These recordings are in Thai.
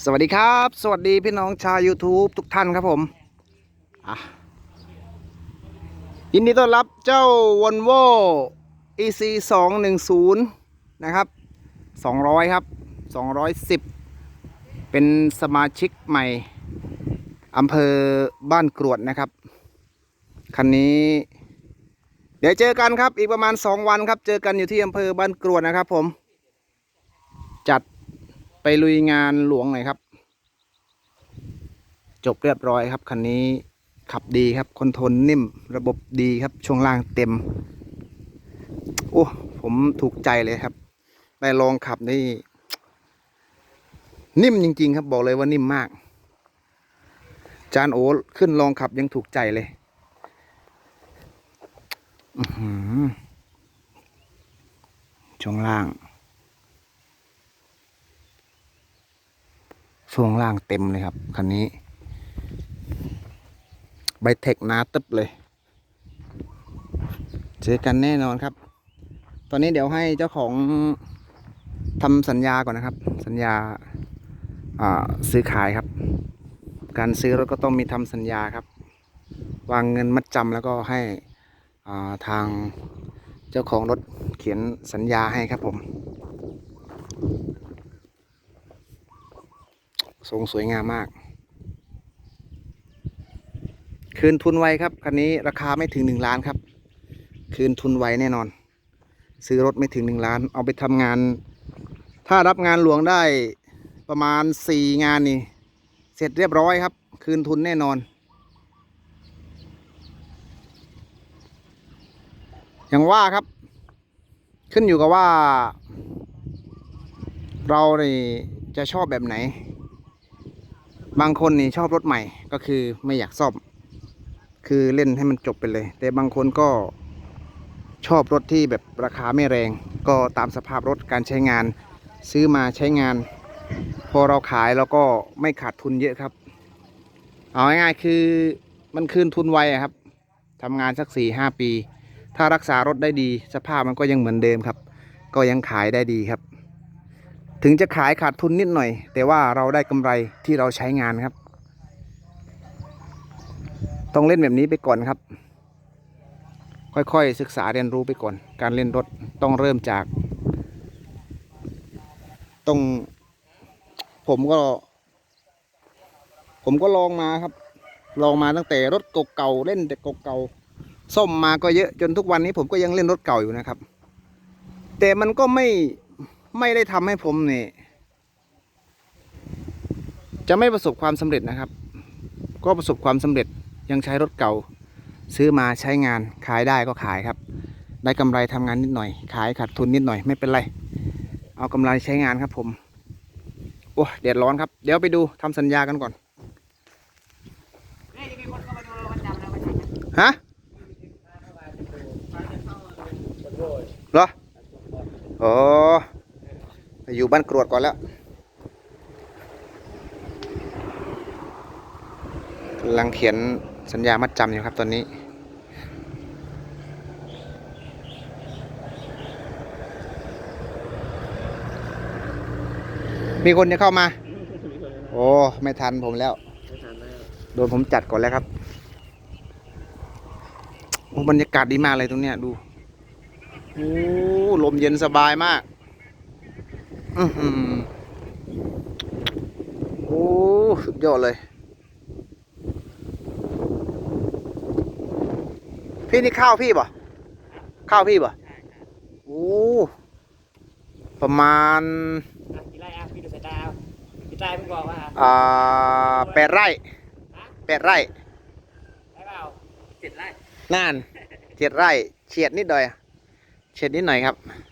สวัสดีครับ สวัสดีพี่น้องชาว YouTube ทุกท่านครับผมยินดีต้อนรับเจ้า Volvo EC 210นะครับ 200 ครับ 210 เป็นสมาชิกใหม่อำเภอบ้านกรวดนะครับ คันนี้ เดี๋ยวเจอกันครับอีกประมาณ 2 วันครับ เจอกันอยู่ที่อำเภอบ้านกรวดนะครับผม จัด ไปลุยงานหลวงหน่อยครับ จบเรียบร้อยครับคันนี้ขับดีครับคอนโทรลนิ่มระบบดีครับช่วงล่างเต็ม โอ้ผมถูกใจเลยครับ ได้ลองขับนี่ นิ่มจริง ๆ ครับบอกเลยว่านิ่มมาก จานโอขึ้นลองขับยังถูกใจเลยช่วงล่าง ช่วงล่างเต็มเลยครับ คันนี้ใบเทคนาตึบเลย เจอกันแน่นอนครับ ตอนนี้เดี๋ยวให้เจ้าของทำสัญญาก่อนนะครับ สัญญาซื้อขายครับ การซื้อรถก็ต้องมีทำสัญญาครับ วางเงินมัดจำแล้วก็ให้าทางเจ้าของรถเขียนสัญญาให้ครับผม ทรงสวยงามมาก คืนทุนไวครับคันนี้ราคาไม่ถึงหนึ่งล้านครับ คืนทุนไวแน่นอน ซื้อรถไม่ถึงหนึ่งล้าน เอาไปทำงาน ถ้ารับงานหลวงได้ประมาณสี่งานนี่ เสร็จเรียบร้อยครับ คืนทุนแน่นอน อย่างว่าครับ ขึ้นอยู่กับว่า เราเนี่จะชอบแบบไหน บางคนนี่ชอบรถใหม่ก็คือไม่อยากซ่อม คือเล่นให้มันจบไปเลย แต่บางคนก็ชอบรถที่แบบราคาไม่แรง ก็ตามสภาพรถการใช้งาน ซื้อมาใช้งาน พอเราขายเราก็ไม่ขาดทุนเยอะครับ เอาง่ายๆคือมันคืนทุนไวครับทำงานสักสี่ห้าปี ถ้ารักษารถได้ดี สภาพมันก็ยังเหมือนเดิมครับ ก็ยังขายได้ดีครับ ถึงจะขายขาดทุนนิดหน่อย แต่ว่าเราได้กำไรที่เราใช้งานครับ ต้องเล่นแบบนี้ไปก่อนครับ ค่อยๆศึกษาเรียนรู้ไปก่อน การเล่นรถต้องเริ่มจาก ต้อง ผมก็ ผมก็ลองมาครับ ลองมาตั้งแต่รถเก่าๆเล่นแต่เก่าๆซ่อมมาก็เยอะจนทุกวันนี้ผมก็ยังเล่นรถเก่าอยู่นะครับ แต่มันก็ไม่ ไม่ได้ทำให้ผมนี่ จะไม่ประสบความสำเร็จนะครับ ก็ประสบความสำเร็จยังใช้รถเก่า ซื้อมาใช้งานขายได้ก็ขายครับ ได้กำไรทำงานนิดหน่อย ขายขาดทุนนิดหน่อยไม่เป็นไร เอากำไรใช้งานครับผม โอ้เดือดร้อนครับ เดี๋ยวไปดูทำสัญญากันก่อนฮะเหรอโอ้ ไปอยู่บ้านกรวดก่อนแล้วกำลังเขียนสัญญามัดจำอยู่ครับตอนนี้มีคนจะเข้ามา โอ้ ไม่ทันผมแล้ว โดนผมจัดก่อนแล้วครับโอ้บรรยากาศดีมากเลยตรงเนี้ยดู โอ้ ลมเย็นสบายมาก อือหือโอ้ สุดยอดเลย พี่นี่ข้าวพี่ป่ะข้าวพี่ป่ะโอ้ประมาณกี่ไร่อะพี่ดูสายตาเอาพี่ตายเพิ่งบอกว่าอ่าแปดไร่แปดไร่ได้เปล่าเจ็ดไร่น่านเจ็ดไร่เฉียดนิดหน่อยเฉียดนิดหน่อยครับที่ท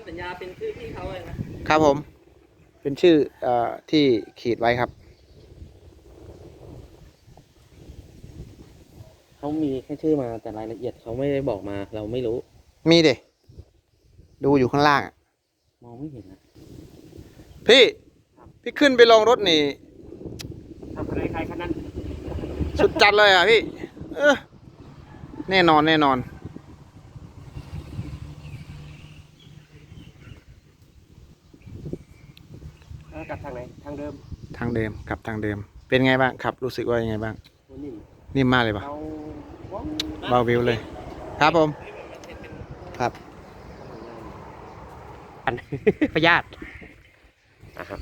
ำสัญญาเป็นชื่อพี่เขาเลยนะครับผม เป็นชื่อเอ่อที่ขีดไว้ครับ เขามีแค่ชื่อมาแต่รายละเอียดเขาไม่ได้บอกมา เราไม่รู้ มีดิดูอยู่ข้างล่างอะมองไม่เห็นนะพี่ พี่ขึ้นไปลองรถนี่ ทำอะไรใครขนาดสุดจัดเลยอะพี่ เออแน่นอนแน่นอน เอ แล้ว กลับทางไหนทางเดิมทางเดิมกลับทางเดิม เป็นไงบ้างครับ รู้สึกว่ายังไงบ้างโอ้นิ่มนิ่มมากเลยปะเราว้าวเบาวิวเลย ครับผม ครับอัน พยาธิอะครับ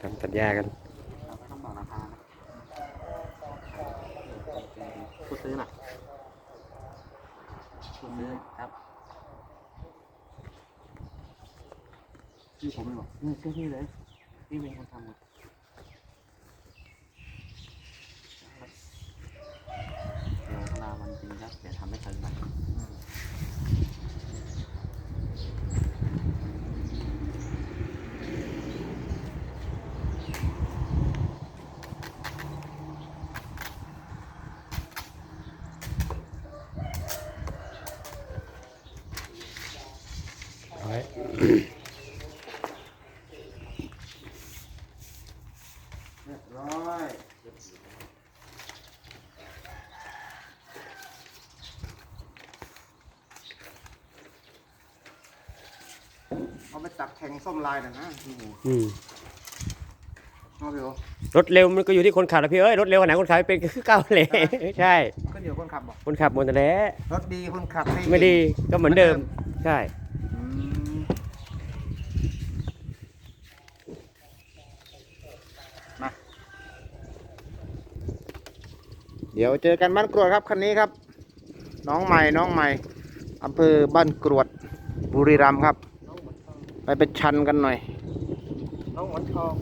ทำสัญญากันเราไม่ต้องบอกราคานะพูดซื้อน่ะพูดซื้อครับ ชื่อผมเลยบอกเออซื้อที่เลยพี่เป็นคนทำหมดเดี๋ยวเวลาวันจริงครับเดี๋ยวทำให้ทันไปเอาไว้ เรียบร้อย เอาไปตักแข่งส้มลายหน่อยนะพี่หมูอืมเอาไปโอรถเร็วมันก็อยู่ที่คนขับนะพี่เอ้ยรถเร็วขนาดคนขับไม่เป็นก็คือเก่าเลยใช่ ก็เดี๋ยวคนขับบอกคนขับหมดแต่แล้ว รถดีคนขับไม่ดีก็เหมือนเดิม ใช่ อืมมาเดี๋ยวเจอกันบ้านกรวดครับคันนี้ครับ น้องใหม่น้องใหม่อำเภอบ้านกรวดบุรีรัมย์ครับ เป็นชันกันหน่อย น้องหมอนทอง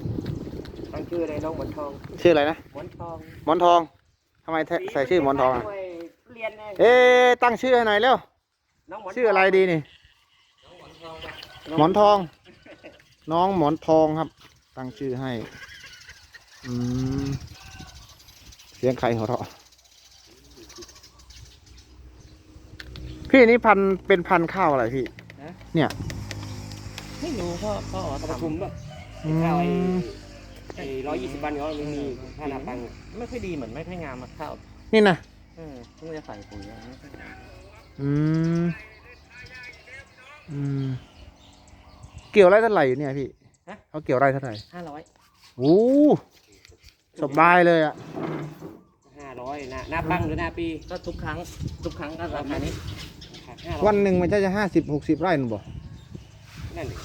ตั้งชื่ออะไรน้องหมอนทองชื่ออะไรนะหมอนทองหมอนทองทำไมแทใส่ชื่อหมอนทองอะด้วยเรียนไงเอ๊ะตั้งชื่อให้หน่อยเร็วน้องหมอนชื่ออะไรดีนี่ น้องหมอนทองอะหมอนทอง น้องหมอนทองครับ ตั้งชื่อให้อืมเสียงใครหัวเราะพี่นี่พันธุ์เป็นพันธุ์ข้าวอะไรพี่ เนี่ย ไม่รู้พ่อพ่อเอาประชุมป่ะอืข้าวไอ้มไอ้ร้อยยี่สิบวันเขาไม่มีผ้านาปังอะไม่ค่อยดีเหมือนไม่ค่อยงามมาข้าวนี่นะเออเพิ่งจะใส่ปุ๋ยอะไม่ค่อยงามอืมอืมเกี่ยวไร่เท่าไหร่อยู่เนี่ยพี่เขาเกี่ยวไร่เท่าไหร่ห้าร้อยโอ้สบายเลยอะห้าร้อยหน้าหน้าปังหรือหน้าปีก็ทุกครั้ง ทุกครั้งก็ราคานี้ห้าร้อยวันหนึ่งมันจะจะห้าสิบหกสิบไร่หนูบอก นั่นดิ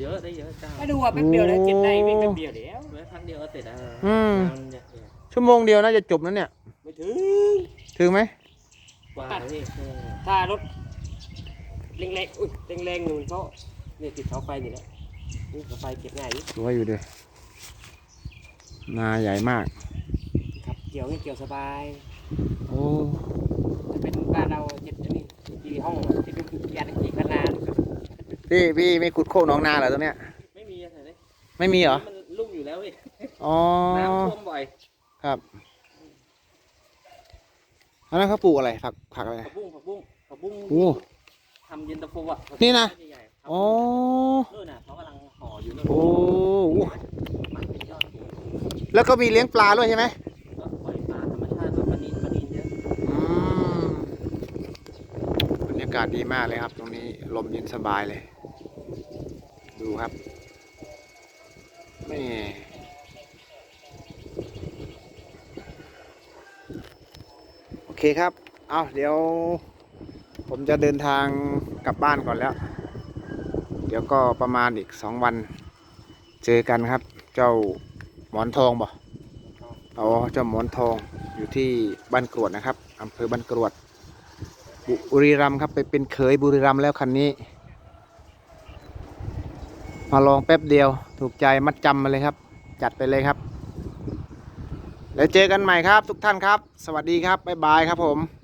เยอะได้เยอะจ้ามาดูอะแป๊บเดียวเลยเก็บได้วิ่งแป๊บเดียวเดี๋ยวไว้ครั้งเดียวก็เสร็จแล้วอืมมันเนี่ยเนี่ยชั่วโมงเดียวน่าจะจบแล้วเนี่ย ไม่ถึง ถึงไหมกว่าพี่เออถ้ารถแรงๆอุ้ยแรงๆหนึ่งเขาเนี่ยติดเสาไฟนี่แหละนี่เสาไฟเก็บง่ายดิสวยอยู่เด้นาใหญ่มาก ครับเกี่ยวนี่เกี่ยวสบายโอ้จะเป็นบ้านเราเจ็ดอันนี้กี่ห้องที่เป็นยานกี่ขนาด พี่พี่ไม่ขุดโค้งหน้องนาเหรอตรงเนี้ย ไม่มีอะไรเลยไม่มีเหรอ มันลุ่มอยู่แล้วเว้ยอ๋อ น้ำท่วมบ่อยครับอันนั้นเขาปลูกอะไร ผักผักอะไร ผักบุ้งผักบุ้งผักบุ้งโอ้ ทำเย็นตาโฟอะนี่นะ ใหญ่ๆอ๋อนู่นน่ะเขากำลังห่ออยู่นู่นโอ้โหมันเป็นยอดเดียวแล้วก็มีเลี้ยงปลาด้วยใช่ไหมก็ปล่อยปลาธรรมชาติก็ปลานินปลานินเยอะอืมบรรยากาศดีมากเลยครับ ตรงนี้ลมเย็นสบายเลยดู ครับนี่โอเคครับ เอาเดี๋ยว ผมจะเดินทางกลับบ้านก่อนแล้ว เดี๋ยวก็ประมาณอีกสองวัน เจอกันครับ เจ้าหมอนทองบ่อ๋อเจ้าหมอนทองอยู่ที่บ้านกรวดนะครับอำเภอบ้านกรวดบุรีรัมย์ครับไปเป็นเขยบุรีรัมย์แล้วคันนี้ มาลองแป๊บเดียวถูกใจมัดจำมาเลยครับ จัดไปเลยครับ แล้วเจอกันใหม่ครับทุกท่านครับ สวัสดีครับบ๊ายบายครับผม